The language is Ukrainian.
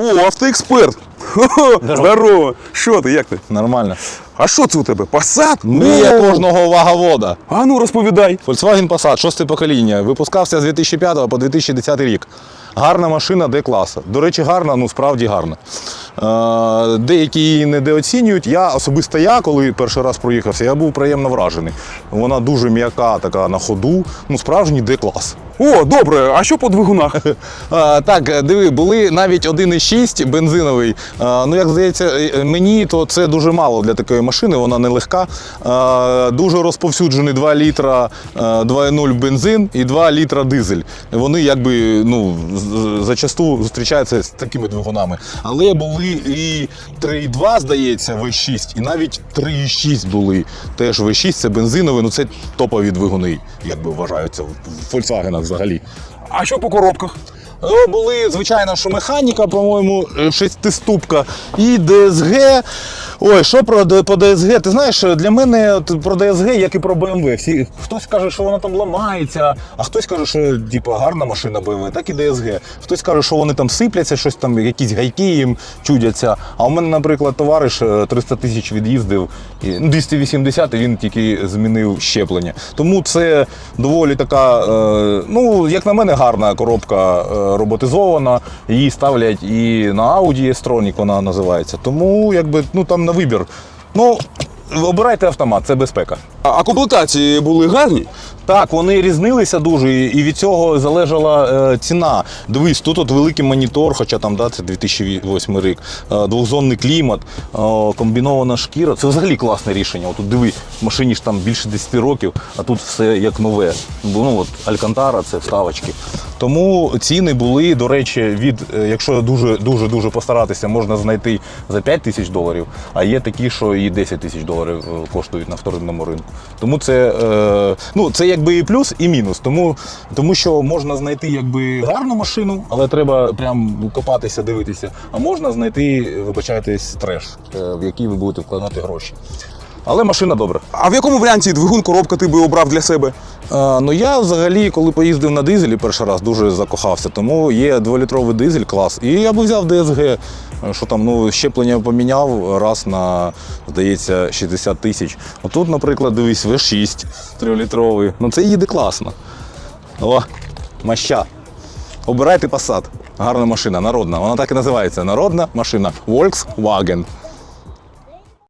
О, автоексперт! Здорово! Що ти, як ти? Нормально. А що це у тебе? Passat? Мрія О! кожного ваговода. А ну розповідай. Volkswagen Passat, шосте покоління. Випускався з 2005 по 2010 рік. Гарна машина Д-класа. До речі, гарна, ну справді гарна. Е, деякі її недооцінюють. Я особисто я, коли перший раз проїхався, я був приємно вражений. Вона дуже м'яка, така на ходу. Ну, справжній Д-клас. О, добре, а що по двигунах? А, так, диви, були навіть 1,6 бензиновий. А, ну, як здається, е, мені то це дуже мало для такої машини, вона не легка. А, дуже розповсюджений 2 літра е, 2,0 бензин і 2 літра дизель. Вони якби ну, зачасту зустрічаються з такими двигунами. Але були і 3,2, здається, V6, і навіть 3,6 були. Теж V6 це бензиновий, ну це топові двигуни, якби вважаються в Volkswagen взагалі. А що по коробках? Ну, були, звичайно, що механіка, по-моєму, е, шестиступка і ДСГ. Ой, що про по ДСГ? Ти знаєш, для мене про ДСГ, як і про BMW. Всі, хтось каже, що вона там ламається, а хтось каже, що типу, гарна машина BMW, так і ДСГ. Хтось каже, що вони там сипляться, щось там, якісь гайки їм чудяться. А у мене, наприклад, товариш е, 300 тисяч від'їздив, ну, 280, і він тільки змінив щеплення. Тому це доволі така, е, ну, як на мене, гарна коробка е, роботизована. Її ставлять і на Audi S-Tronic вона називається. Тому якби ну там на вибір. Ну, обирайте автомат, це безпека. А, а комплектації були гарні? Так, вони різнилися дуже, і від цього залежала е, ціна. Дивись, тут от великий монітор, хоча там да, це 2008 рік, е, двохзонний клімат, е, комбінована шкіра. Це взагалі класне рішення. От тут диви, машині ж там більше 10 років, а тут все як нове. Ну, от Алькантара це вставочки. Тому ціни були, до речі, від, е, якщо дуже дуже постаратися, можна знайти за 5 тисяч доларів, а є такі, що і 10 тисяч доларів е, коштують на вторинному ринку. Тому це, е, ну, це якби і плюс, і мінус. Тому, тому що можна знайти якби гарну машину, але треба прям копатися, дивитися. А можна знайти, вибачайтесь, треш, в який ви будете вкладати гроші. Але машина добра. А в якому варіанті двигун коробка ти би обрав для себе? Е, Ну я взагалі, коли поїздив на дизелі перший раз, дуже закохався. Тому є дволітровий дизель клас. І я би взяв ДСГ, що там ну, щеплення поміняв раз на, здається, 60 тисяч. Отут, наприклад, дивись, V6 трьохлітровий. Ну це їде класно. О, маща. Обирайте Passat. Гарна машина, народна. Вона так і називається. Народна машина Volkswagen.